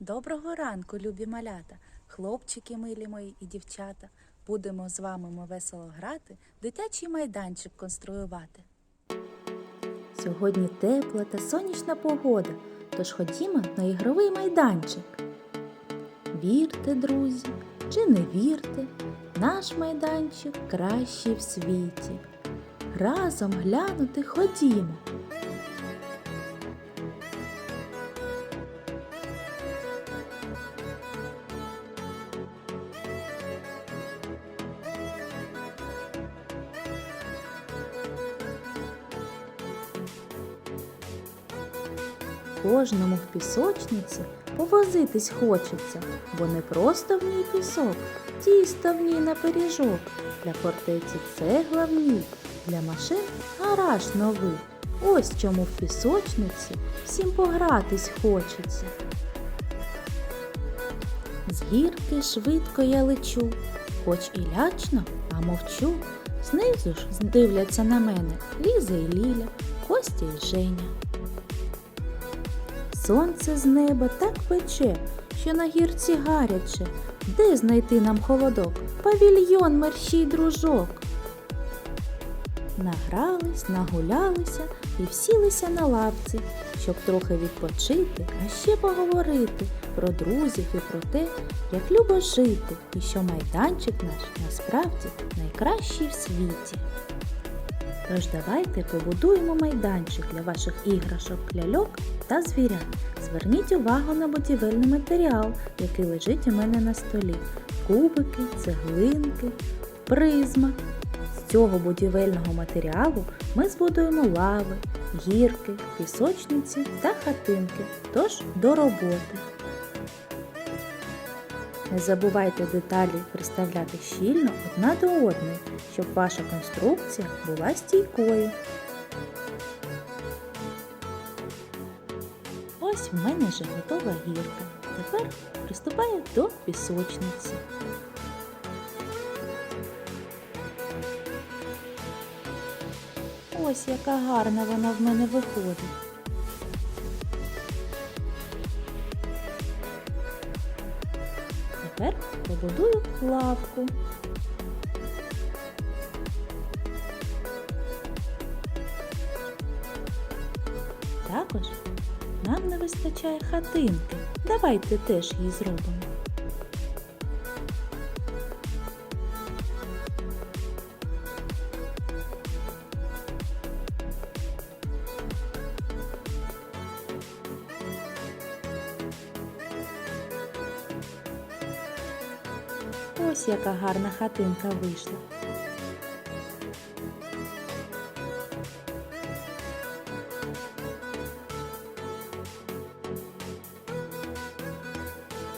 Доброго ранку, любі малята, хлопчики милі мої і дівчата. Будемо з вами ми весело грати, дитячий майданчик конструювати. Сьогодні тепла та сонячна погода, тож ходімо на ігровий майданчик. Вірте, друзі, чи не вірте, наш майданчик кращий в світі. Разом глянути ходімо. Кожному в пісочниці повозитись хочеться, бо не просто в ній пісок, тісто в ній на пиріжок. Для фортеці цегла в ній, для машин гараж новий. Ось чому в пісочниці всім погратись хочеться. З гірки швидко я лечу, хоч і лячно, а мовчу. Знизу ж дивляться на мене Ліза і Ліля, Костя і Женя. Сонце з неба так пече, що на гірці гаряче. Де знайти нам холодок? Павільйон мерщій дружок. Награлись, нагулялися і всілися на лавці, щоб трохи відпочити, а ще поговорити про друзів і про те, як любо жити, і що майданчик наш насправді найкращий в світі. Тож давайте побудуємо майданчик для ваших іграшок, ляльок та звірят. Зверніть увагу на будівельний матеріал, який лежить у мене на столі. Кубики, цеглинки, призма. З цього будівельного матеріалу ми збудуємо лави, гірки, пісочниці та хатинки. Тож до роботи. Не забувайте деталі приставляти щільно одна до одної, щоб ваша конструкція була стійкою. Ось в мене вже готова гірка. Тепер приступаю до пісочниці. Ось яка гарна вона в мене виходить. Тепер побудую лавку. Також нам не вистачає хатинки. Давайте теж її зробимо. Ось яка гарна хатинка вийшла.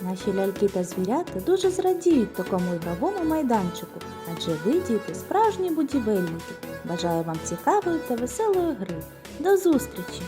Наші ляльки та звірята дуже зрадіють такому ігровому майданчику, адже ви, діти, справжні будівельники. Бажаю вам цікавої та веселої гри. До зустрічі!